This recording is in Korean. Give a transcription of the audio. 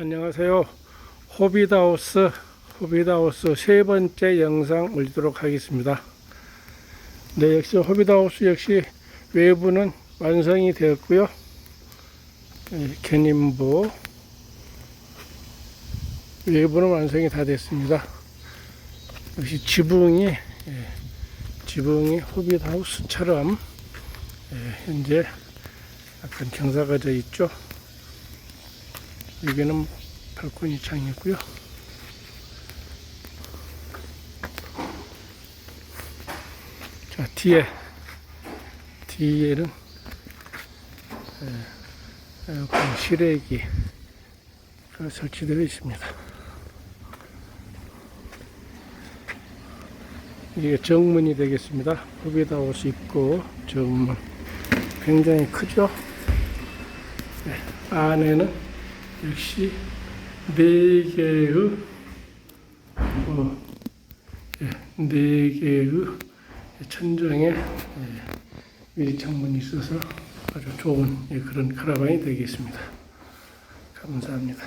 안녕하세요. 호비다우스 호비다우스 세 번째 영상 올리도록 하겠습니다. 네, 역시 호비다우스 역시 외부는 완성이 되었고요. 예, 견인부 외부는 완성이 다 됐습니다. 역시 지붕이 예, 지붕이 호빗하우스처럼 예, 현재 약간 경사가 져 있죠. 여기는 발코니 창이고요. 자 뒤에 뒤에는 예, 에어컨 실외기가 설치되어 있습니다. 이게 정문이 되겠습니다. 후비다우스 있고 정문 굉장히 크죠. 네, 안에는 역시 네 개의 어, 예, 네 개의 천정에 예, 유리창문이 있어서 아주 좋은 예, 그런 카라반이 되겠습니다. 감사합니다.